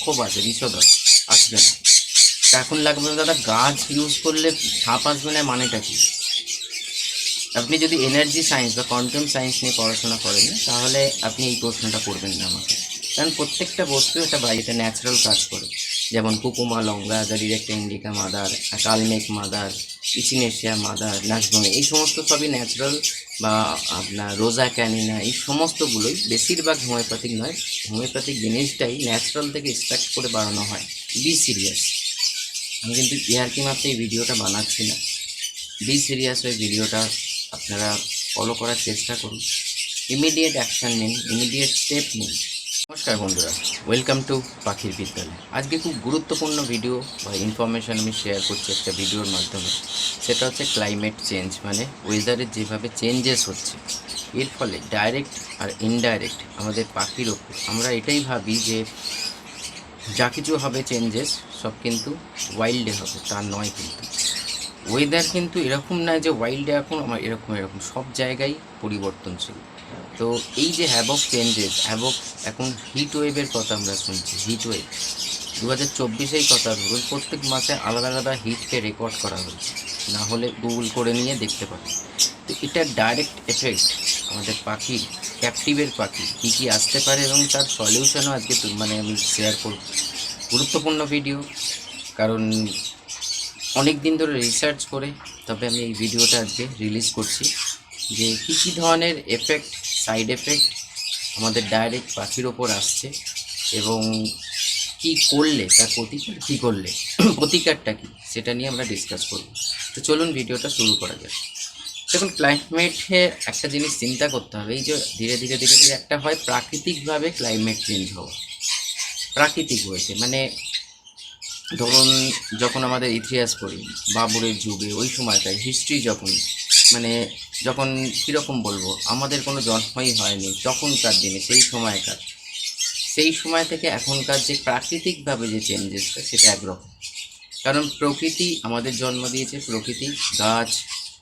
ক্ষোভ আছে বিষদর আসবে না। এখন লাগবে দাদা, গাছ ইউজ করলে সাপ আসবে না, মানেটা কি? আপনি যদি এনার্জি সায়েন্স বা কোয়ান্টাম সায়েন্স নিয়ে পড়াশোনা করেন, তাহলে আপনি এই প্রশ্নটা করবেন না আমাকে। কারণ প্রত্যেকটা বস্তু একটা বাড়িতে ন্যাচারাল কাজ করে। যেমন curcuma, longa direct indica mother Kalmegh mother echinacea, mother নাজমে এই সমস্ত সবই ন্যাচারাল বা আপনার রোজা, ক্যানিনা, এই সমস্তগুলোই বেশিরভাগ হোমিওপ্যাথিক নয় হোমিওপ্যাথিক জিনিসটাই ন্যাচারাল থেকে এক্সট্রাক্ট করে বানানো হয়। বি সিরিয়াস আমি কিন্তু ইয়ারকি মাত্র এই ভিডিওটা বানাচ্ছি না। বি সিরিয়াস ওই ভিডিওটা আপনারা ফলো করার চেষ্টা করুন। ইমিডিয়েট অ্যাকশান নিন ইমিডিয়েট স্টেপ নিন। নমস্কার বন্ধুরা ওয়েলকাম টু পাখির বিদ্যালয়। আজকে খুব গুরুত্বপূর্ণ ভিডিও বা ইনফরমেশান আমি শেয়ার করছি একটা ভিডিওর মাধ্যমে। সেটা হচ্ছে ক্লাইমেট চেঞ্জ মানে ওয়েদারের যেভাবে চেঞ্জেস হচ্ছে। এর ফলে ডাইরেক্ট আর ইনডাইরেক্ট আমাদের পাখির ওপর। আমরা এটাই ভাবি যে যা কিছু হবে চেঞ্জেস সব কিন্তু ওয়াইল্ডে হবে, তা নয় কিন্তু। ওয়েদার কিন্তু এরকম নয় যে ওয়াইল্ডে এখন, আমার এরকম এরকম। সব জায়গায় পরিবর্তনশীল। তো এই যে হ্যাবক চেঞ্জেস হ্যাবক এখন হিট ওয়েভের কথা আমরা শুনছি হিট ওয়েভ দু হাজার চব্বিশেই কথা ধরুন, প্রত্যেক মাসে আলাদা আলাদা হিটকে রেকর্ড করা হয়েছে। না হলে গুগল করে নিয়ে দেখতে পাবেন তো এটা ডাইরেক্ট এফেক্ট আমাদের পাখি ক্যাপটিভের পাখি, কী কী আসতে পারে এবং তার সলিউশনও আজকে মানে আমি শেয়ার করব। গুরুত্বপূর্ণ ভিডিও কারণ অনেক দিন ধরে রিসার্চ করে, তবে আমি এই ভিডিওটা আজকে রিলিজ করছি যে কী কী ধরনের এফেক্ট সাইড এফেক্ট আমাদের ডাইরেক্ট পাখির ওপর আসছে এবং কি করলে, তার প্রতিকার কী করলে, প্রতিকারটা কী, সেটা নিয়ে আমরা ডিসকাস করব। তো চলুন ভিডিওটা শুরু করা যাক। দেখুন ক্লাইমেটে একটা জিনিস চিন্তা করতে হবে, এই যে ধীরে ধীরে ধীরে ধীরে একটা হয় প্রাকৃতিকভাবে ক্লাইমেট চেঞ্জ হওয়া। প্রাকৃতিক হয়েছে মানে ধরুন, যখন আমাদের ইতিহাস পড়ি, বাবরের যুগে, ওই সময়টায় হিস্ট্রি যখন মানে যখন কীরকম বলব, আমাদের কোনো জন্মই হয়নি তখনকার দিনে, সেই সময়কার। সেই সময় থেকে এখনকার যে প্রাকৃতিকভাবে যে চেঞ্জেসটা সেটা একরকম। কারণ প্রকৃতি আমাদের জন্ম দিয়েছে, প্রকৃতি, গাছ,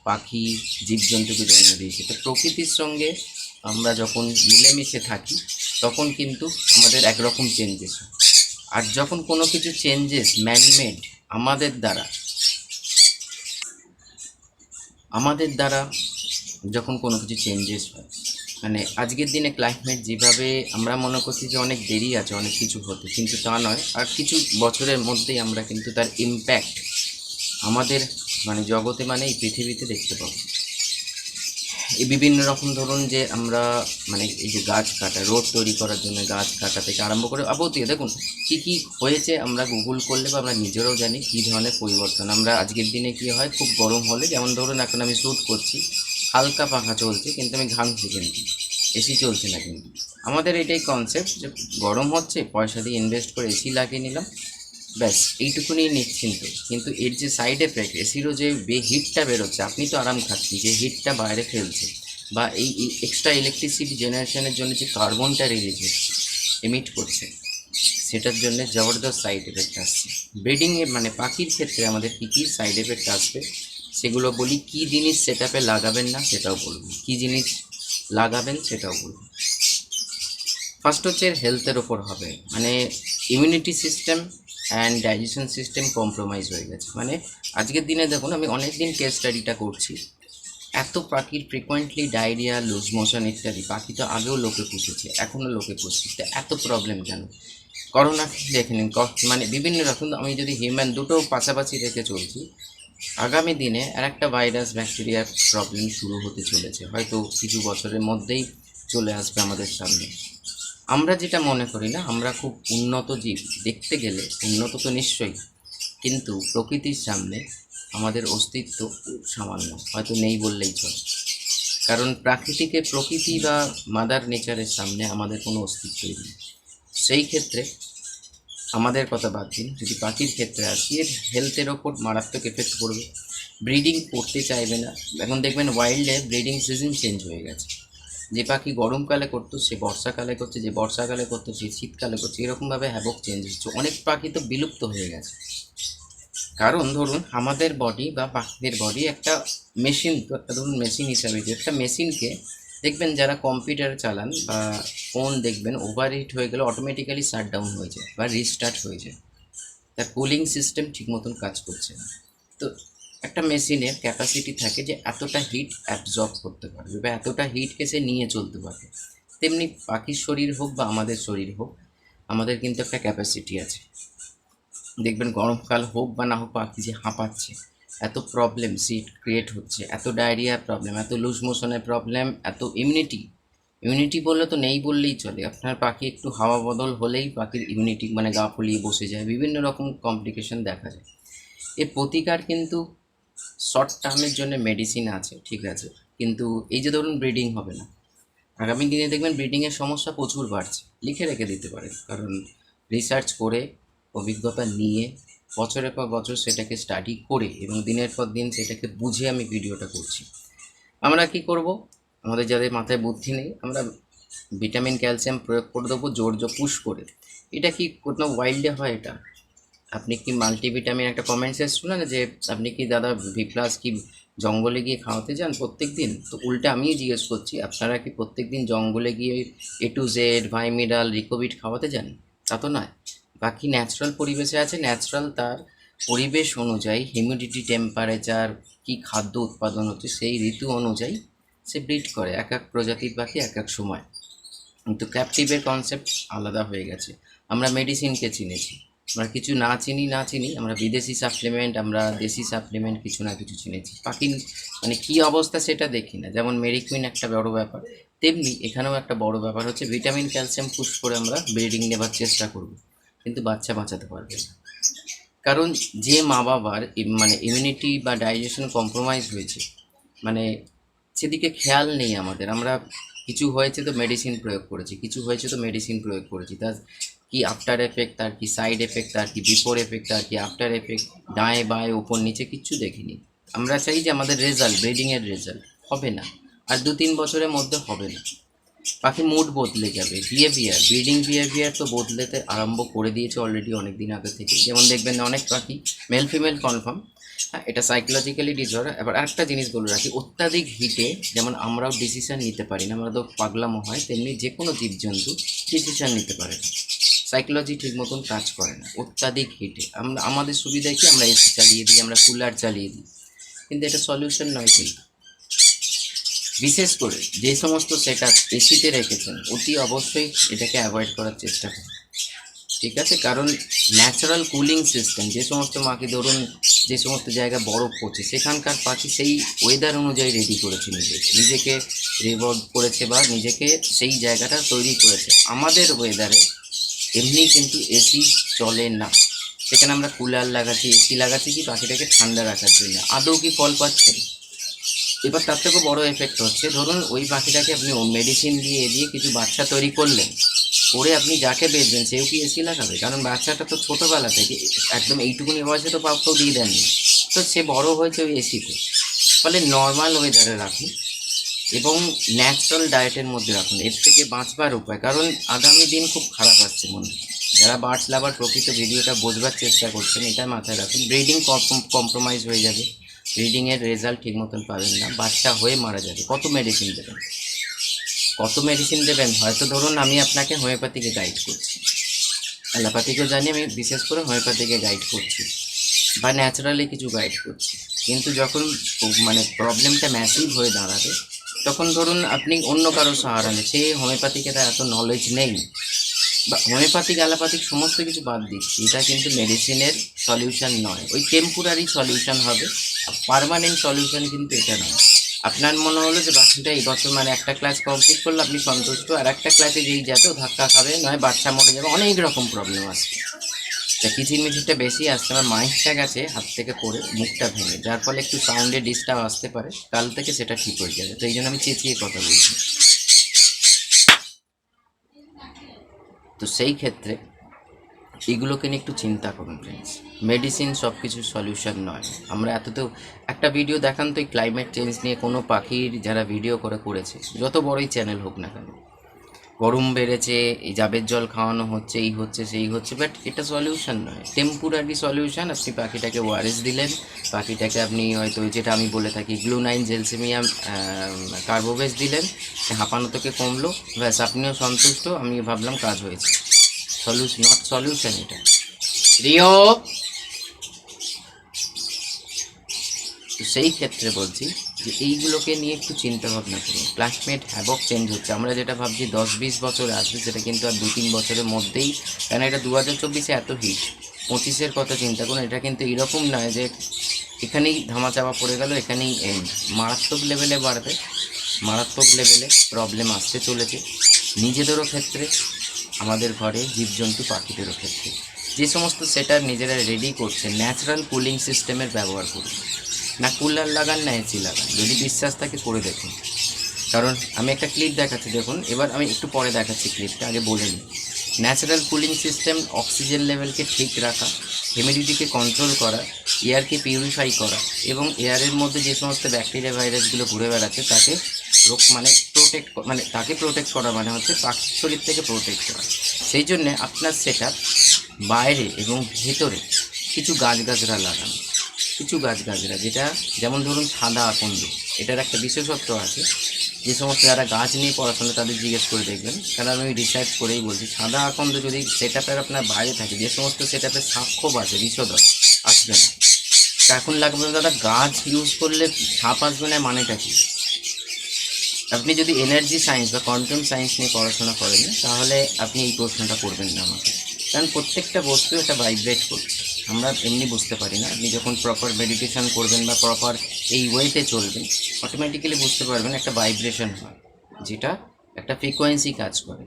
পাখি, জীবজন্তুকে জন্ম দিয়েছে। তো প্রকৃতির সঙ্গে আমরা যখন মিলেমিশে থাকি, তখন কিন্তু আমাদের একরকম চেঞ্জেস আর যখন কোনো কিছু চেঞ্জেস ম্যানমেড আমাদের দ্বারা আমাদের দ্বারা যখন কোনো কিছু চেঞ্জেস হয় মানে আজকের দিনে ক্লাইমেট যেভাবে আমরা মনে করছি যে অনেক দেরি আছে, অনেক কিছু হতে, কিন্তু তা নয়। আর কিছু বছরের মধ্যেই আমরা কিন্তু তার ইম্প্যাক্ট আমাদের মানে জগতে মানে এই পৃথিবীতে দেখতে পাবো। এই বিভিন্ন রকম ধরুন যে আমরা মানে এই যে গাছ কাটা রোড তৈরি করার জন্য গাছ কাটা থেকে আরম্ভ করে আবতীয় দেখুন কী কী হয়েছে আমরা গুগল করলে বা আমরা নিজেরাও জানি কী ধরনের পরিবর্তন। আমরা আজকের দিনে কী হয়, খুব গরম হলে যেমন ধরুন এখন আমি শ্যুট করছি, হালকা পাখা চলছে কিন্তু আমি ঘামছি কিন্তু এসি চলছে না কিন্তু। আমাদের এটাই কনসেপ্ট যে গরম হচ্ছে, পয়সা দিয়ে ইনভেস্ট করে এসি লাগিয়ে নিলাম। ব্যাস, এইটুকুনি নিশ্চিন্ত। কিন্তু এর যে সাইড এফেক্ট এসিরও যে বে হিটটা বেরোচ্ছে, আপনি তো আরাম খাচ্ছেন যে হিটটা বাইরে ফেলছে বা এই এক্সট্রা ইলেকট্রিসিটি জেনারেশনের জন্য যে কার্বনটা রিলিজ হচ্ছে এমিট করছে, সেটার জন্য জবরদস্ত সাইড এফেক্ট আসছে। ব্রিডিংয়ে মানে পাখির ক্ষেত্রে আমাদের কী কী সাইড এফেক্ট আসবে, সেগুলো বলি, কী জিনিস সেটাপে লাগাবেন না সেটাও বলব। কী জিনিস লাগাবেন সেটাও বলব। ফার্স্ট হচ্ছে হেলথের ওপর হবে। মানে immunity system and digestion system compromise হয়ে গেছে। মানে আজকের দিনে দেখুন, আমি অনেক দিন কেস স্টাডিটা করছি। এত পাখির ফ্রিকোয়েন্টলি ডায়রিয়া লুজ মোশন ইত্যাদি, পাখি তো আগেও লোকে পুষেছে, এখনও লোকে পুষছে। এত প্রবলেম কেন? করোনা দেখে নিন মানে বিভিন্ন রকম, আমি যদি হিউম্যান দুটো পাশাপাশি রেখে চলছি, আগামী দিনে আর একটা ভাইরাস ব্যাকটেরিয়ার প্রবলেম শুরু হতে চলেছে। হয়তো কিছু বছরের মধ্যেই চলে আসবে আমাদের সামনে। আমরা যেটা মনে করি না, আমরা খুব উন্নত জীব। দেখতে গেলে উন্নত তো নিশ্চয়ই, কিন্তু প্রকৃতির সামনে আমাদের অস্তিত্ব খুব সামান্য, হয়তো নেই বললেই চলে। কারণ প্রাকৃতিকে প্রকৃতি বা মাদার নেচারের সামনে আমাদের কোনো অস্তিত্বই নেই। সেই ক্ষেত্রে আমাদের কথা বাদ দিন, যদি পাখির ক্ষেত্রে আসি, এর হেলথের ওপর মারাত্মক এফেক্ট পড়বে। ব্রিডিং করতে চাইবে না। এখন দেখবেন ওয়াইল্ডে ব্রিডিং সিজন চেঞ্জ হয়ে গেছে। যে পাখি গরমকালে করতো, সে বর্ষাকালে করছে, যে বর্ষাকালে করতো, সে শীতকালে করছে, এরকমভাবে হ্যাবক চেঞ্জ হচ্ছে। অনেক পাখি তো বিলুপ্ত হয়ে গেছে। কারণ ধরুন, আমাদের বডি বা পাখিদের বডি একটা মেশিন তো একটা ধরুন মেশিন হিসাবে যে একটা মেশিনকে দেখবেন যারা কম্পিউটার চালান বা ফোন দেখবেন ওভার হিট হয়ে গেলে অটোমেটিক্যালি শাট ডাউন হয়ে যায় বা রিস্টার্ট হয়ে যায়। তার কুলিং সিস্টেম ঠিক মতন কাজ করছে না। তো একটা মেশিনের ক্যাপাসিটি থাকে যে এতটা হিট অ্যাবজর্ব করতে পারবে বা এতটা হিটকে সে নিয়ে চলতে পারবে। তেমনি পাখির শরীর হোক বা আমাদের শরীর হোক, আমাদের কিন্তু একটা ক্যাপাসিটি আছে। দেখবেন গরমকাল হোক বা না হোক পাখি যে হাঁপাচ্ছে, এত প্রবলেম সিট ক্রিয়েট হচ্ছে, এত ডায়রিয়া প্রবলেম এত লুজ মোশনের প্রবলেম এত ইমিউনিটি ইমিউনিটি বললে তো নেই বললেই চলে। আপনার পাখি একটু হাওয়া বদল হলেই পাখির ইমিউনিটি মানে গা ফুলিয়ে বসে যায়। বিভিন্ন রকম কমপ্লিকেশন দেখা যায়। এর প্রতিকার কিন্তু শর্ট টার্মের জন্য মেডিসিন আছে, ঠিক আছে? কিন্তু এই যে ধরুন ব্রিডিং হবে না। আগামী দিনে দেখবেন ব্রিডিংয়ের সমস্যা প্রচুর বাড়ছে। লিখে রেখে দিতে পারেন। কারণ রিসার্চ করে, অভিজ্ঞতা নিয়ে, বছরের পর বছর সেটাকে স্টাডি করে এবং দিনের পর দিন সেটাকে বুঝে আমি ভিডিওটা করছি। আমরা কি করব? আমাদের যাদের মাথায় বুদ্ধি নেই, আমরা ভিটামিন ক্যালসিয়াম প্রয়োগ করে দেবো, জোর জোর পুশ করে। এটা কি কোনো ওয়াইল্ডে হয় এটা? আপনি কি মাল্টিভিটামিন একটা কমেন্টস এসছিল না যে, আপনি কি দাদা ভি প্লাস কি জঙ্গলে গিয়ে খাওয়াতে যান প্রত্যেক দিন তো উল্টে আমিও জিজ্ঞেস করছি, আপনারা কি প্রত্যেক দিন জঙ্গলে গিয়ে এ টু জেড ভাইমিডাল রিকোভিড খাওয়াতে যান? তা তো নয়। বাকি ন্যাচারাল পরিবেশে আছে ন্যাচারাল তার পরিবেশ অনুযায়ী হিউমিডিটি টেম্পারেচার কি খাদ্য উৎপাদন হচ্ছে সেই ঋতু অনুযায়ী সে ব্রিড করে, এক এক প্রজাতির পাখি এক এক সময়। কিন্তু ক্যাপটিভের কনসেপ্ট আলাদা হয়ে গেছে। আমরা মেডিসিনকে চিনেছি। আমরা কিছু না চিনি না চিনি, আমরা বিদেশি সাপ্লিমেন্ট আমরা দেশি সাপ্লিমেন্ট কিছু না কিছু চিনেছি। পাখি মানে কী অবস্থা সেটা দেখি না। যেমন মেরিকুইন একটা বড় ব্যাপার, তেমনি এখানেও একটা বড় ব্যাপার হচ্ছে ভিটামিন ক্যালসিয়াম পুশ করে আমরা ব্রিডিং নেবার চেষ্টা করব, কিন্তু বাচ্চা বাঁচাতে পারবে না। কারণ যে মা বাবার মানে ইমিউনিটি বা ডাইজেশন কম্প্রোমাইজ হয়েছে মানে সেদিকে খেয়াল নেই আমাদের। আমরা কিছু হয়েছে তো মেডিসিন প্রয়োগ করেছি, কিছু হয়েছে তো মেডিসিন প্রয়োগ করেছি। তার কি আফটার এফেক্ট তার কি সাইড এফেক্ট তার কি বিফোর এফেক্ট তার কি আফটার এফেক্ট ডায়ে বায়ে ওপর নিচে কিচ্ছু দেখিনি। আমরা চাই যে আমাদের রেজাল্ট ব্রিডিংয়ের রেজাল্ট হবে না। আর দু তিন বছরের মধ্যে হবে না। পাখি মুড বদলে যাবে। বিহেভিয়ার ব্রিডিং বিহেভিয়ার তো বদলেতে আরম্ভ করে দিয়েছে অলরেডি অনেক দিন আগে থেকে। যেমন দেখবেন অনেক পাখি মেল ফিমেল কনফার্ম হ্যাঁ এটা সাইকোলজিক্যালি ডিসঅর্ডার এবার আরেকটা জিনিস বলে রাখি, অত্যাধিক হিটে যেমন আমরাও ডিসিশন নিতে পারি না, আমরা তো পাগলামো হয়, তেমনি যে কোনো জীবজন্তু ডিসিশন নিতে পারে না। সাইকোলজি ঠিক মতন কাজ করে না, অত্যাধিক হিটে আমরা, আমাদের সুবিধা কি? আমরা এসি চালিয়ে দিই, আমরা কুলার চালিয়ে দিই। কিন্তু এটা সলিউশন নয় কিন্তু। বিশেষ করে যে সমস্ত সেট আপ এসিতে রেখেছেন, অতি অবশ্যই এটাকে অ্যাভয়েড করার চেষ্টা করুন। ঠিক আছে? কারণ ন্যাচারাল কুলিং সিস্টেম যে সমস্ত মাকে ধরুন, যে সমস্ত জায়গায় বরফ পড়ছে, সেখানকার পাখি সেই ওয়েদার অনুযায়ী রেডি করেছে নিজেকে। নিজেকে রিভলভ করেছে বা নিজেকে সেই জায়গাটা তৈরি করেছে। আমাদের ওয়েদারে এমনি কিন্তু এসি চলে না। সেখানে আমরা কুলার লাগাচ্ছি এসি লাগাচ্ছি কি পাখিটাকে ঠান্ডা রাখার জন্য। আদৌ কি ফল পাচ্ছে এবার তার থেকেও বড় এফেক্ট হচ্ছে, ধরুন ওই পাখিটাকে আপনি মেডিসিন দিয়ে দিয়ে কিছু বাচ্চা তৈরি করলেন, করে আপনি যাকে বেচবেন সেও কি এসি লাগাবে? কারণ বাচ্চাটা তো ছোটোবেলা থেকে একদম এইটুকুনি বয়সে তো পাপটাও দিয়ে দেননি। তো সে বড় হয়েছে ওই এসিতে ফলে নর্মাল ওয়েদারে রাখুন। এবং ন্যাচারাল ডায়েটের মধ্যে রাখুন। এর থেকে বাঁচবার উপায়, কারণ আগামী দিন খুব খারাপ আসছে মনে যারা বার্ডস লাভার প্রকৃত ভিডিওটা বোঝবার চেষ্টা করছেন, এটা মাথায় রাখুন। ব্রিডিং কম্প্রোমাইজ হয়ে যাবে। ব্রিডিংয়ের রেজাল্ট ঠিক মতন পাবেন না। বাচ্চা হয়ে মারা যাবে। কত মেডিসিন দেবেন? কত মেডিসিন দেবেন? হয়তো ধরুন আমি আপনাকে হোমিওপ্যাথিকে গাইড করছি। অ্যালোপ্যাথিকেও জানি, আমি বিশেষ করে হোমিওপ্যাথিকে গাইড করছি। বা ন্যাচারালি কিছু গাইড করছি। কিন্তু যখন মানে প্রবলেমটা ম্যাসিভ হয়ে দাঁড়াবে তখন ধরুন আপনি অন্য কারও সাহারা নেই সে হোমিওপ্যাথিকে তার এত নলেজ নেই। বা হোমিওপ্যাথিক, অ্যালোপ্যাথিক সমস্ত কিছু বাদ দিচ্ছি, এটা কিন্তু মেডিসিনের সলিউশন নয়। ওই টেম্পোরারি সলিউশন হবে পারমানেন্ট সলিউশন কিন্তু এটা নয়। আপনার মনে হলো যে বাচ্চাটা এই বছর মানে একটা ক্লাস কমপ্লিট করলে আপনি সন্তুষ্ট, আর একটা ক্লাসে যেই ও ধাক্কা খাবে, নয় বাচ্চা মরে যাবে। অনেক রকম প্রবলেম আসবে। তা কিচির মিচিরটা বেশি আসছে আমার মাইকটা গেছে হাত থেকে পড়ে মুখটা ভেঙে, যার ফলে একটু সাউন্ডে ডিস্টার্ব আসতে পারে। কাল থেকে সেটা ঠিক হয়ে যাবে, তো এই জন্য আমি চেঁচিয়ে কথা বলছি। তো সেই ক্ষেত্রে এগুলোকে নিয়ে একটু চিন্তা করুন ফ্রেন্ডস মেডিসিন সব কিছু সলিউশন নয়। আমরা এত তো একটা ভিডিও দেখান তো এই ক্লাইমেট চেঞ্জ নিয়ে, কোনো পাখির যারা ভিডিও করে, করেছে, যত বড়ই চ্যানেল হোক না কেন। গরম বেড়েছে, এই জাবের জল খাওয়ানো হচ্ছে, এই হচ্ছে, সেই হচ্ছে বাট এটা সলিউশন নয়। টেম্পোরারি সলিউশন আপনি পাখিটাকে ওয়ারেস দিলেন, পাখিটাকে আপনি হয়তো যেটা আমি বলে থাকি গ্লুনাইন জেলসেমিয়াম কার্বোভেস দিলেন হাঁপানো থেকে কমলো, ব্যাস, আপনিও সন্তুষ্ট আমি ভাবলাম কাজ হয়েছে। সলিউশন নট সলিউশন এটা। রিও তো সেই ক্ষেত্রে বলছি যে এইগুলোকে নিয়ে একটু চিন্তা ভাবনা করুন। ক্লাসমেট হ্যাবক চেঞ্জ হচ্ছে। আমরা যেটা ভাবছি দশ বিশ বছরে আসবে, সেটা কিন্তু আর দু তিন বছরের মধ্যেই, কেন এটা দু হাজার চব্বিশে এত হিট পঁচিশের কথা চিন্তা করুন, এটা কিন্তু এরকম নয় যে এখানেই ধামাচাপা পড়ে গেল, এখানেই এন্ড মারাত্মক লেভেলে বাড়বে, মারাত্মক লেভেলে প্রবলেম আসতে চলেছে। নিজেদেরও ক্ষেত্রে, আমাদের ঘরে জীবজন্তু পাখিদেরও ক্ষেত্রে। যে সমস্ত সেটার নিজেরা রেডি করছে ন্যাচারাল কুলিং সিস্টেমের ব্যবহার করুন। না কুলার লাগান, না এসি লাগান। যদি বিশ্বাস থাকে, করে দেখুন। কারণ আমি একটা ক্লিপ দেখাচ্ছি, দেখুন। এবার আমি একটু পরে দেখাচ্ছি ক্লিপটা আগে বলে নিই। ন্যাচারাল কুলিং সিস্টেম অক্সিজেন লেভেলকে ঠিক রাখা হিউমিডিটিকে কন্ট্রোল করা এয়ারকে পিউরিফাই করা এবং এয়ারের মধ্যে যে সমস্ত ব্যাকটেরিয়া ভাইরাসগুলো ঘুরে বেড়াচ্ছে, তাকে রোগ মানে প্রোটেক্ট মানে তাকে প্রোটেক্ট করা মানে হচ্ছে শরীর থেকে প্রোটেক্ট করা। সেই জন্যে আপনার সেটা বাইরে এবং ভেতরে কিছু গাছ গাছগাছরা লাগানো। কিছু গাছগাছরা, যেটা যেমন ধরুন সাদা আকন্দ এটার একটা বিশেষত্ব আছে। যে সমস্ত যারা গাছ নিয়ে পড়াশোনা তাদের জিজ্ঞেস করে দেখবেন। কারণ আমি রিসার্চ করেই বলছি, সাদা আকন্দ যদি সেট আপনার বাইরে থাকে, যে সমস্ত সেট আপের সাক্ষ্য আছে বিষদর আসবে না। এখন লাগবে দাদা, গাছ ইউজ করলে সাপ আসবে না মানেটা কি? আপনি যদি এনার্জি সায়েন্স বা কোয়ান্টাম সায়েন্স নিয়ে পড়াশোনা করেন, তাহলে আপনি এই প্রশ্নটা করবেন না আমাকে। কারণ প্রত্যেকটা বস্তু এটা ভাইব্রেট করছে। আমরা এমনি বুঝতে পারি না। আপনি যখন প্রপার মেডিটেশন করবেন বা প্রপার এই ওয়েতে চলবেন অটোমেটিক্যালি বুঝতে পারবেন একটা ভাইব্রেশন হয়, যেটা একটা ফ্রিকোয়েন্সি কাজ করে।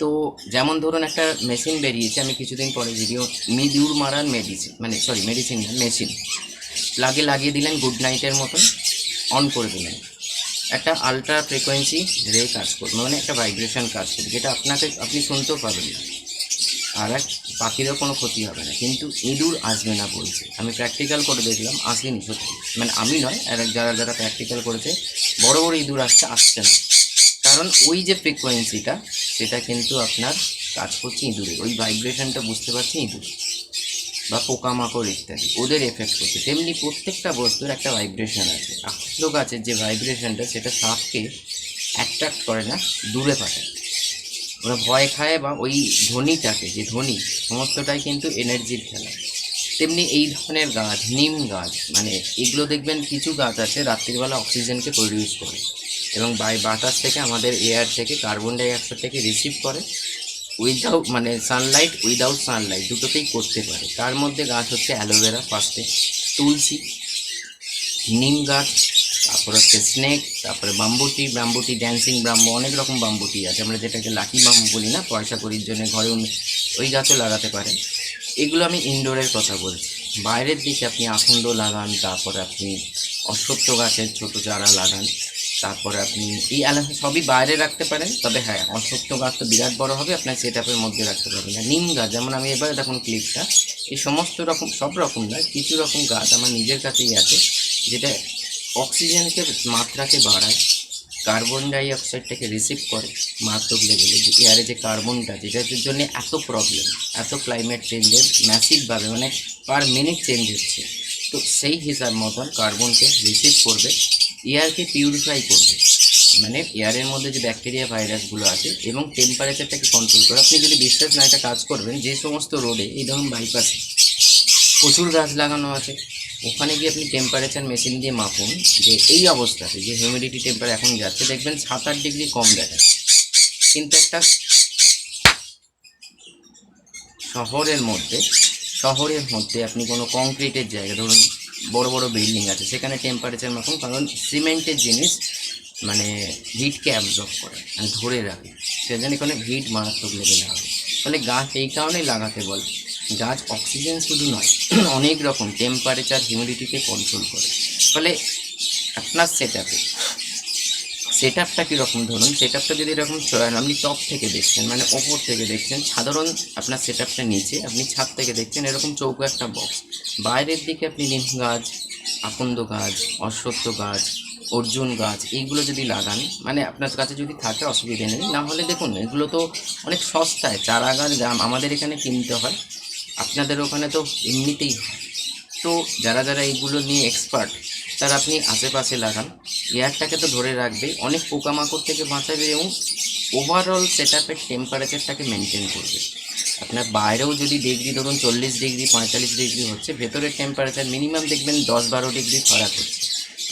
তো যেমন ধরুন একটা মেশিন বেরিয়েছে, আমি কিছুদিন পরে ভিডিও মিডিউর মারার মেডিসিন মানে সরি মেডিসিন না মেশিন লাগে লাগিয়ে দিলেন গুড নাইটের মতন অন করে দিলেন। একটা আলট্রা ফ্রিকোয়েন্সি রে কাজ করবে মানে একটা ভাইব্রেশন কাজ করবে, যেটা আপনাকে, আপনি শুনতেও পাবেন না। আর এক পাখিরও কোনো ক্ষতি হবে না। কিন্তু ইঁদুর আসবে না বলছে। আমি প্র্যাকটিক্যাল করে দেখলাম, আসেনি সত্যি। মানে আমি নয়, আর যারা যারা প্র্যাকটিক্যাল করেছে, বড় বড় ইঁদুর আসছে আসছে না। কারণ ওই যে ফ্রিকোয়েন্সিটা সেটা কিন্তু আপনার কাজ করছে ইঁদুরে ওই ভাইব্রেশনটা বুঝতে পারছে ইঁদুর। বা পোকামাকড় ইত্যাদি, ওদের এফেক্ট করছে। তেমনি প্রত্যেকটা বস্তুর একটা ভাইব্রেশন আছে। আকন্দ গাছের যে ভাইব্রেশনটা সেটা সাপকে অ্যাট্রাক্ট করে না, দূরে পাঠায়। ওরা ভয় খায় বা ওই ধ্বনিটাকে, যে ধ্বনি, সমস্তটাই কিন্তু এনার্জির খেলা। তেমনি এই ধরনের গাছ, নিম গাছ মানে এগুলো দেখবেন কিছু গাছ আছে রাত্রিবেলা অক্সিজেনকে প্রডিউস করে এবং বাই বাতাস থেকে আমাদের এয়ার থেকে কার্বন ডাইঅক্সাইড থেকে রিসিভ করে উইদাউট মানে সানলাইট উইদাউট সানলাইট দুটোতেই করতে পারে। তার মধ্যে গাছ হচ্ছে অ্যালোভেরা ফার্স্টে তুলসী, নিম গাছ তারপর হচ্ছে স্নেক তারপরে বাম্বুটি বাম্বুটি ড্যান্সিং ব্রাম্বু অনেক রকম বাম্বুটি আছে। আমরা যেটাকে লাকি বাম্বু বলি না, পয়সা করির জন্য ঘরে ওই গাছও লাগাতে পারেন এগুলো আমি ইনডোরের কথা বলছি। বাইরের দিকে আপনি আখন্দ লাগান, তারপরে আপনি অশ্বত্থ গাছের ছোট চারা লাগান, তারপরে আপনি এই আলাদা সবই বাইরে রাখতে পারেন। তবে হ্যাঁ অশ্বত্থ গাছ তো বিরাট বড় হবে, আপনার সেট আপের মধ্যে রাখতে পারবেন। না নিম গাছ, যেমন আমি এবারে দেখুন ক্লিপটা এই সমস্ত রকম, সব রকম নয় কিছু রকম গাছ আমার নিজের কাছেই আছে, যেটা অক্সিজেনকে মাত্রাকে বাড়ায়, কার্বন ডাই অক্সাইডটাকে রিসিভ করে মারাত্মক লেভেলে এয়ারে যে কার্বনটা, যেটার জন্য এত প্রবলেম এত ক্লাইমেট চেঞ্জের ম্যাসিভভাবে মানে পার মিনিট চেঞ্জ হচ্ছে। তো সেই হিসাব মতন কার্বনকে রিসিভ করবে এয়ারকে পিউরিফাই করবে। মানে এয়ারের মধ্যে যে ব্যাকটেরিয়া ভাইরাসগুলো আছে এবং টেম্পারেচারটাকে কন্ট্রোল করে। আপনি যদি বিশ্বাস না এটা কাজ করবেন, যে সমস্ত রোডে এই ধরুন বাইপাসে প্রচুর গাছ লাগানো আছে ওখানে গিয়ে আপনি টেম্পারেচার মেশিন দিয়ে মাপুন, যে এই অবস্থাতে, যে হিউমিডিটি টেম্পার এখন যাচ্ছে, দেখবেন সাত আট ডিগ্রি কম দেখাচ্ছে কিন্তু একটা শহরের মধ্যে শহরের মধ্যে আপনি কোনো কংক্রিটের জায়গা, ধরুন বড় বড় বিল্ডিং আছে, সেখানে টেম্পারেচার মাপুন, কারণ সিমেন্টের জিনিস মানে হিটকে অ্যাবজর্ব করে মানে ধরে রাখে। সেজন্য এখানে হিট মারাত্মক লেভেলে হবে। ফলে গাছ এই কারণেই লাগাতে বলে গাছ অক্সিজেন শুধু নয়, অনেক রকম টেম্পারেচার হিউমিডিটিকে কন্ট্রোল করে। ফলে আপনার সেট আপে সেট আপটা কীরকম? ধরুন সেট আপটা যদি এরকম আপনি টপ থেকে দেখছেন মানে ওপর থেকে দেখছেন, সাধারণ আপনার সেট আপটা নিচে, আপনি ছাদ থেকে দেখছেন, এরকম চৌকো একটা বক্স বাইরের দিকে আপনি নিম গাছ, আকন্দ গাছ, অশ্বত্থ গাছ, অর্জুন গাছ, এইগুলো যদি লাগান মানে আপনার কাছে যদি থাকে, অসুবিধে নেই। না হলে দেখুন, এগুলো তো অনেক সস্তায় চারা গাছ আমাদের এখানে কিনতে হয়। আপনাদের ওখানে তো এমনিতেই হয়। তো যারা যারা এইগুলো নিয়ে এক্সপার্ট তারা আপনি আশেপাশে লাগান। এয়ারটাকে তো ধরে রাখবে অনেক পোকামাকড় থেকে বাঁচাবে এবং ওভারঅল সেট আপের টেম্পারেচারটাকে মেনটেন করবে। আপনার বাইরেও যদি ডিগ্রি ধরুন চল্লিশ ডিগ্রি পঁয়তাল্লিশ ডিগ্রি হচ্ছে, ভেতরের টেম্পারেচার মিনিমাম দেখবেন দশ বারো ডিগ্রি ফারাক হচ্ছে।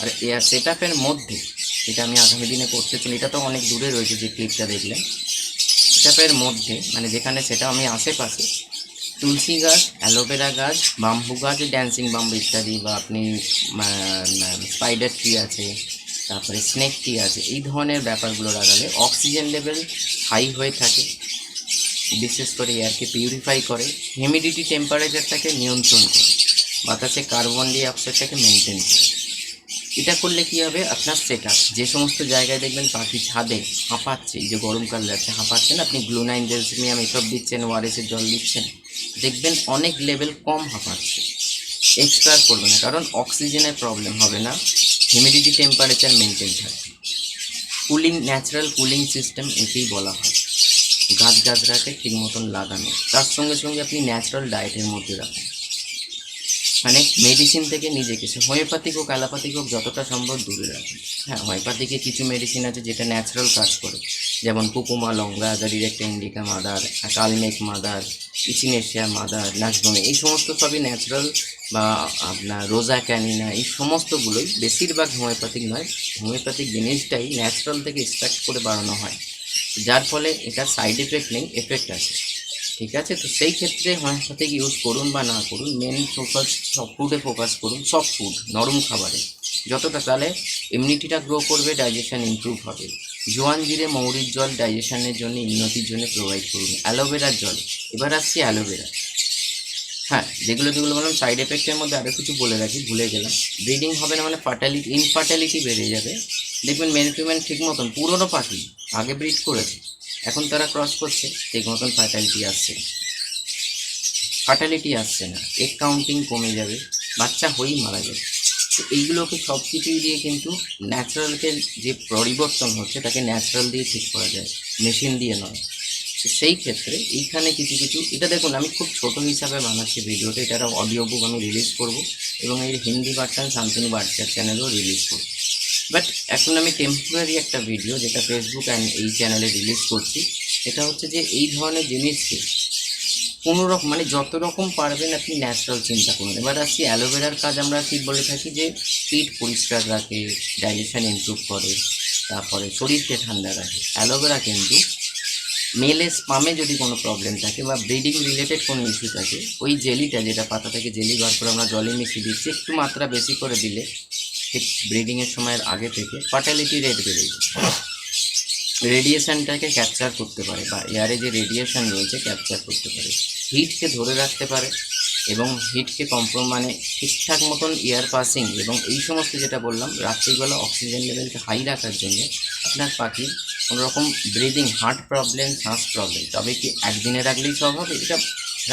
আর এয়ার সেট আপের মধ্যে, যেটা আমি আগামী দিনে করতে চাই এটা তো অনেক দূরে রয়েছে যে ক্লিপটা দেখলেন। সেট আপের মধ্যে মানে যেখানে সেটা আমি আশেপাশে তুলসী গাছ, অ্যালোভেরা গাছ, বাম্বু গাছ ড্যান্সিং বাম্বু ইত্যাদি বা আপনি স্পাইডার ট্রি আছে, তারপরে স্নেক ট্রি আছে, এই ধরনের ব্যাপারগুলো লাগালে অক্সিজেন লেভেল হাই হয়ে থাকে। বিশেষ করে এয়ারকে পিউরিফাই করে হিউমিডিটি টেম্পারেচারটাকে নিয়ন্ত্রণ করে, বাতাসে কার্বন ডাই অক্সাইডটাকে মেনটেন করে। এটা করলে কি হবে? আপনার সেট যে সমস্ত জায়গায় দেখবেন পাখি ছাদে হাঁপাচ্ছে যে গরমকাল যাচ্ছে হাঁপাচ্ছেন আপনি গ্লু নাইন জেলসিমিয়াম এসব দিচ্ছেন ওয়ারেসের জল দিচ্ছেন। দেখবেন অনেক লেভেল কম হাঁপাচ্ছে। এক্সট্রা করবে না, কারণ অক্সিজেনের প্রবলেম হবে না। হিউমিডিটি টেম্পারেচার মেনটেন থাকবে কুলিং ন্যাচারাল কুলিং সিস্টেম একেই বলা হয়। গাছ গাছরাকে ঠিক মতন লাগানো। তার সঙ্গে সঙ্গে আপনি ন্যাচারাল ডায়েটের মধ্যে রাখুন। মানে মেডিসিন থেকে নিজেকে সে হোমিওপ্যাথিক হোক অ্যালোপ্যাথিক হোক, যতটা সম্ভব দূরে রাখুন। হ্যাঁ হোমিওপ্যাথিকে কিছু মেডিসিন আছে যেটা ন্যাচারাল কাজ করে। যেমন curcuma, longa direct indica mother Kalmegh mother, echinacea mother নাচবমি এই সমস্ত সবই ন্যাচারাল বা আপনার রোজা, ক্যানিনা, এই সমস্তগুলোই বেশিরভাগ হোমিওপ্যাথিক নয় হোমিওপ্যাথিক জিনিসটাই ন্যাচারাল থেকে এক্সট্রাক্ট করে বাড়ানো হয়। যার ফলে এটা সাইড এফেক্ট নেই এফেক্ট আছে। ঠিক আছে? তো সেই ক্ষেত্রে হোমিওপ্যাথিক ইউজ করুন বা না করুন মেন ফোকাস সব ফুডে ফোকাস করুন, সব ফুড নরম খাবারে। যতটা তাহলে ইমিউনিটিটা গ্রো করবে ডাইজেশন ইমপ্রুভ হবে। জোয়ান জিরে মৌরির জল ডাইজেশনের জন্য উন্নতির জন্য প্রোভাইড করুন। অ্যালোভেরার জল। এবার আসছি অ্যালোভেরা। হ্যাঁ যেগুলো যেগুলো বললাম সাইড এফেক্টের মধ্যে আরও কিছু বলে রাখি, ভুলে গেলাম। ব্রিডিং হবে না মানে ফার্টালিটি ইনফার্টালিটি বেড়ে যাবে। দেখবেন মেন ফিমেল ঠিক মতন, পুরনো পাখি, আগে ব্রিড করেছে। এখন তারা ক্রস করছে, ঠিক মতন ফার্টালিটি আসছে ফার্টালিটি আসছে না। এগ কাউন্টিং কমে যাবে। বাচ্চা হয়েই মারা যাবে। তো এইগুলোকে সব কিছুই দিয়ে কিন্তু ন্যাচারালকে যে পরিবর্তন হচ্ছে তাকে ন্যাচারাল দিয়ে ঠিক করা যায় মেশিন দিয়ে নয়। তো সেই ক্ষেত্রে এইখানে কিছু কিছু, এটা দেখুন, আমি খুব ছোট হিসাবে বানাচ্ছি ভিডিওটা, এটা অডিও বুক আমি রিলিজ করব এবং এর হিন্দি ভার্সান শান্তনু বার্চার চ্যানেলেও রিলিজ করব। বাট এখন আমি টেম্পোরারি একটা ভিডিও যেটা ফেসবুক অ্যান্ড এই চ্যানেলে রিলিজ করছি এটা হচ্ছে যে এই ধরনের জিনিসকে কোনো রকম মানে যত রকম পারবেন আপনি ন্যাচারাল চিন্তা করুন। এবার আসছি অ্যালোভেরার কাজ আমরা কি বলে থাকি যে পিঠ পরিষ্কার রাখে ডাইজেশন ইমপ্রুভ করে, তারপরে শরীরকে ঠান্ডা রাখে। অ্যালোভেরা কিন্তু মেলে স্পামে যদি কোনো প্রবলেম থাকে বা ব্রিডিং রিলেটেড কোনো ইস্যু থাকে, ওই জেলিটা যেটা পাতা থেকে জেলি বার করে আমরা জলে মিশিয়ে দিচ্ছি, একটু মাত্রা বেশি করে দিলে ঠিক ব্রিডিংয়ের সময়ের আগে থেকে ফার্টালিটি রেট বেড়ে যায়। রেডিয়েশানটাকে ক্যাপচার করতে পারে বা এয়ারে যে রেডিয়েশান রয়েছে ক্যাপচার করতে পারে। হিটকে ধরে রাখতে পারে এবং হিটকে কম্প্রো মানে ঠিকঠাক মতন এয়ার পাসিং এবং এই সমস্ত যেটা বললাম, রাত্রিবেলা অক্সিজেন লেভেলকে হাই রাখার জন্য আপনার পাখির কোনো রকম ব্রিদিং, হার্ট প্রবলেম, শ্বাস প্রবলেম, তবে কি একদিনে রাখলেই সব হবে? এটা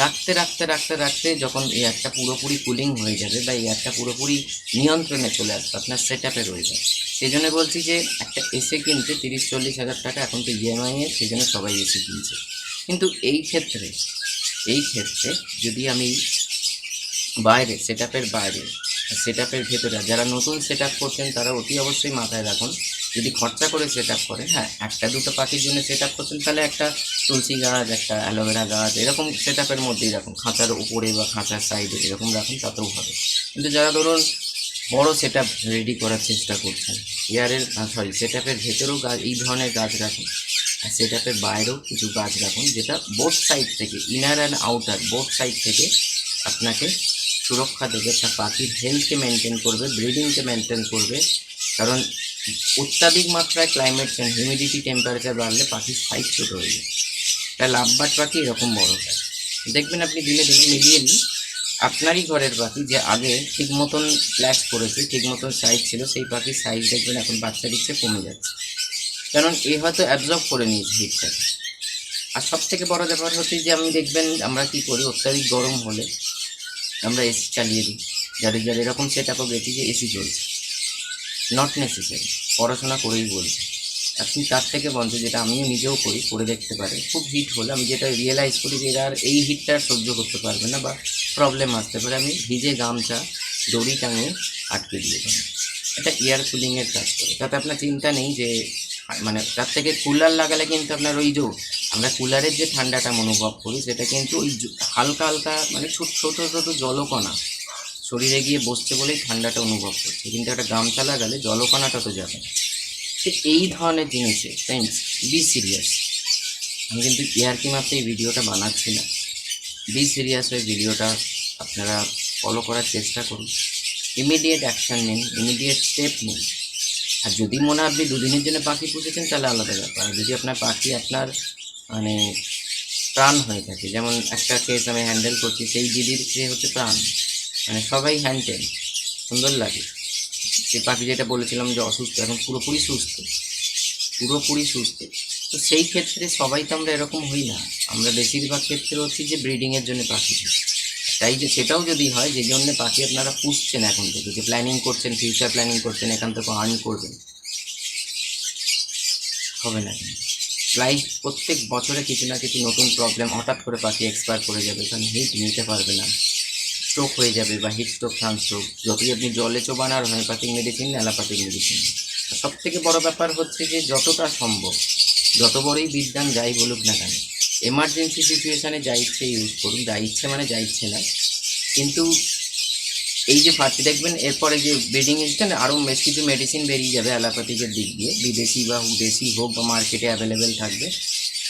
রাখতে রাখতে রাখতে রাখতে যখন এয়ারটা পুরোপুরি কুলিং হয়ে যাবে বা এয়ারটা পুরোপুরি নিয়ন্ত্রণে চলে আসবে, আপনার সেট আপে রয়ে যাবে। সেই জন্য বলছি যে একটা এসে কিনতে তিরিশ, চল্লিশ হাজার টাকা এখন তো ইএমআই এর সেই জন্য সবাই এসে কিনছে। কিন্তু এই ক্ষেত্রে এই ক্ষেত্রে যদি আমি বাইরে সেট বাইরে সেট আপের ভেতরে যারা নতুন সেট আপ করছেন, তারা অতি অবশ্যই মাথায় রাখুন, যদি খরচা করে সেট আপ করেন হ্যাঁ একটা দুটো পাখির জন্য সেট আপ করছেন, তাহলে একটা তুলসী গাছ, একটা অ্যালোভেরা গাছ, এরকম সেট আপের মধ্যেই রাখুন, খাঁচার উপরে বা খাঁচার সাইডে এরকম রাখুন, তাতেও হবে। কিন্তু যারা ধরুন বড় সেট রেডি করার চেষ্টা করছেন, এয়ারের সরি সেট আপের ভেতরেও গাছ এই ধরনের গাছ রাখুন আর সেট বাইরেও কিছু গাছ রাখুন, যেটা বোথ সাইড থেকে inner and outer both side থেকে আপনাকে সুরক্ষা দেবে, একটা পাখির হেলথকে মেনটেন করবে ব্রিডিংকে মেনটেন করবে। কারণ অত্যাধিক মাত্রায় ক্লাইমেট চেঞ্জ হিউমিডিটি টেম্পারেচার বাড়লে পাখির সাইজ ছোটো হয়ে যায়। তাই লাভবাট পাখি এরকম বড় হয়। দেখবেন আপনি দিনে দিনে মিলিয়ে আপনারই ঘরের পাখি যে আগে ঠিক মতন ক্ল্যাচ করেছে ঠিক মতন সাইজ ছিল, সেই পাখির সাইজ দেখবেন এখন বাচ্চা দিচ্ছে, কমে যাচ্ছে। কারণ এ হয়তো অ্যাবজর্ব করে নিয়েছে হিটটাকে আর সব থেকে বড় ব্যাপার হচ্ছে যে, আমি দেখবেন আমরা কি করি, অত্যাধিক গরম হলে আমরা এসি চালিয়ে দিই যাদের যাদের এরকম সেট আপও গেছি যে এসি চলছে নট নেসেসারি পড়াশোনা করেই বলছি। আপনি তার থেকে বঞ্চ যেটা আমিও নিজেও করি, করে দেখতে পারেন, খুব হিট হলে আমি যেটা রিয়েলাইজ করি যে আর এই হিটটা সহ্য করতে পারবে না বা প্রবলেম আসতে পারে। আমি ভিজে গামছা, দড়ি টাঙিয়ে আটকে দিয়ে দেবো। এটা এয়ার কুলিংয়ের কাজ করে। তাতে আপনার চিন্তা নেই যে মানে তার থেকে কুলার লাগালে কিন্তু আপনার ওই যে আমরা কুলারের যে ঠান্ডাটা অনুভব করি, সেটা কিন্তু ওই হালকা হালকা মানে ছোট ছোট ছোট জলকণা শরীরে গিয়ে বসছে বলেই ঠান্ডাটা অনুভব করছে। কিন্তু একটা গামছা লাগালে জলকণাটা তো যাবে। তো এই ধরনের জিনিসে ফ্রেন্ডস বি সিরিয়াস আমি কিন্তু ইয়ারকি মাত্র এই ভিডিওটা বানাচ্ছি না। বি সিরিয়াস হয়ে ভিডিওটা আপনারা ফলো করার চেষ্টা করুন। ইমিডিয়েট অ্যাকশান নিন ইমিডিয়েট স্টেপ নিন। আর যদি মনে আপনি দুদিনের জন্য পাখি পুষেছেন, তাহলে আলাদা ব্যাপার। যদি আপনার পাখি আপনার মানে প্রাণ হয়ে থাকে, যেমন একটা কেস আমি হ্যান্ডেল করছি, সেই দিদির সে হচ্ছে প্রাণ। মানে সবাই হ্যান্ডেল সুন্দর লাগে। সে পাখি যেটা বলেছিলাম যে অসুস্থ, এখন পুরোপুরি সুস্থ পুরোপুরি সুস্থ। তো সেই ক্ষেত্রে সবাই তো আমরা এরকম হই না। আমরা বেশিরভাগ ক্ষেত্রে হচ্ছি যে ব্রিডিংয়ের জন্য পাখি। তাই যে সেটাও যদি হয়, যে জন্য পাখি আপনারা পুষছেন এখন থেকে, যে প্ল্যানিং করছেন ফিউচার প্ল্যানিং করছেন, এখান থেকে আর্ন করবেন। হবে না। লাইফ প্রত্যেক বছরে কিছু না কিছু নতুন প্রবলেম হঠাৎ করে পাখি এক্সপায়ার করে যাবে কারণ হিট নিতে পারবে না। স্ট্রোক হয়ে যাবে বা হিট স্ট্রোক সানস্ট্রোক যতই আপনি জলে চোবান আর হোমিওপ্যাথিক মেডিসিন অ্যালোপ্যাথিক মেডিসিন সব থেকে বড় ব্যাপার হচ্ছে যে যতটা সম্ভব, যত বড়ই বিজ্ঞান যাই বলুক না কেন এমার্জেন্সি সিচুয়েশানে যা ইচ্ছে ইউজ করুন, যা ইচ্ছে মানে যা ইচ্ছে না। কিন্তু এই যে ফার্স্ট দেখবেন এরপরে যে ব্রিডিং না আরও বেশ কিছু মেডিসিন বেরিয়ে যাবে অ্যালোপ্যাথিকের দিক দিয়ে। বিদেশি বা দেশি হোক বা মার্কেটে অ্যাভেলেবেল থাকবে।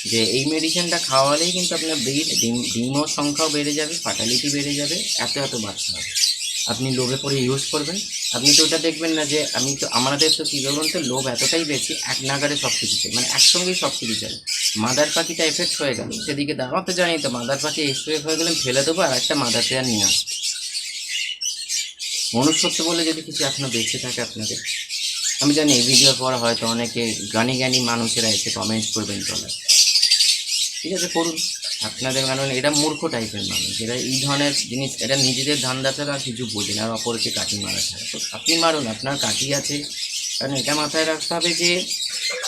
যে এই মেডিসিনটা খাওয়ালেই কিন্তু আপনার ব্রিড ডিম, ডিমও সংখ্যাও বেড়ে যাবে ফার্টালিটি বেড়ে যাবে, এত এত বাচ্চা হবে। আপনি লোভে পরে ইউজ করবেন। আপনি তো ওটা দেখবেন না যে আমি তো, আমাদের তো কী বলুন তো, লোভ এতটাই বেশি, এক নাগারে সব কিছু চাই। মানে একসঙ্গেই সব কিছু চাই। মাদার পাখিটা এফেক্ট হয়ে গেল। সেদিকে দাঁড়াতে জানি তো মাদার পাখি এক্সপ্রেস হয়ে গেলে ফেলে দেবো আর একটা মাদার পেয়ার নিয়ে আসব। মনুষ্যত্ব বলে যদি কিছু এখনও বেঁচে থাকে আপনাদের, আমি জানি এই ভিডিওর পর হয়তো অনেকে জ্ঞানী জ্ঞানী মানুষেরা এসে কমেন্ট করবেন তলায়। ঠিক আছে, করুন। আপনাদের কারণ এটা মূর্খ টাইপের মানুষ। এরা এই ধরনের জিনিস এটা নিজেদের ধান্দা ছাড়া কিছু বোঝে না, আর অপরকে কাটি মারা ছাড়া। তো আপনি মারুন, আপনার কাটি আছে। কারণ এটা মাথায় রাখতে হবে যে,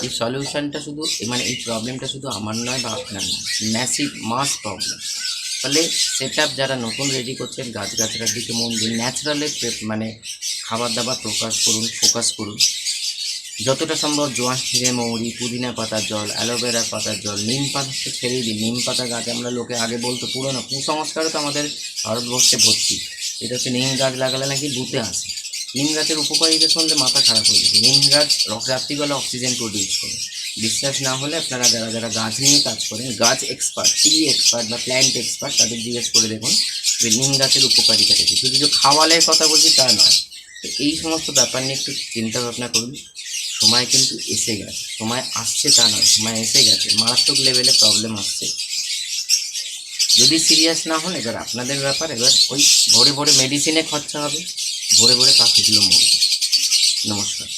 এই সলিউশনটা শুধু মানে এই প্রবলেমটা শুধু আমার নয় বা আপনার নয় ম্যাসিভ মাস প্রবলেম ফলে সেট যারা নতুন রেডি করছেন, গাছগাছড়ার দিকে মন দিন ন্যাচারালের মানে খাবার দাবার প্রকাশ করুন ফোকাস করুন। যতটা সম্ভব জোয়ান ছিঁড়ে মৌরি, পুদিনা পাতার জল, অ্যালোভেরা পাতার জল, নিম পাতা ছেড়েই দিই। নিম পাতা গাছ আমরা লোকে আগে বলতো পুরোনো। কুসংস্কারও তো আমাদের ভারতবর্ষে ভর্তি। এটা হচ্ছে নিম গাছ লাগালে নাকি বুতে আসে। নিম গাছের উপকারিতা শুনলে মাথা খারাপ হয়ে যাবে নিম গাছ রাত্রিবেলা অক্সিজেন প্রডিউস করে। বিশ্বাস না হলে আপনারা যারা যারা গাছ নিয়ে কাজ করেন, গাছ এক্সপার্ট ট্রি এক্সপার্ট বা প্ল্যান্ট এক্সপার্ট তাদের জিজ্ঞেস করে দেখুন যে নিম গাছের উপকারিতা কি শুধু যে খাওয়ালের কথা বলছি তা নয়। তো এই সমস্ত ব্যাপার নিয়ে একটু চিন্তা ভাবনা করুন। সময় কিন্তু এসে গেছে সময় আসছে তা নয় সময় এসে গেছে, মারাত্মক লেভেলে প্রবলেম আসছে। যদি সিরিয়াস না হন, এবার আপনাদের ব্যাপার, এবার ওই ভোরে ভোরে মেডিসিনে খরচা হবে, ভোরে ভোরে পাখিগুলো মরবে। নমস্কার।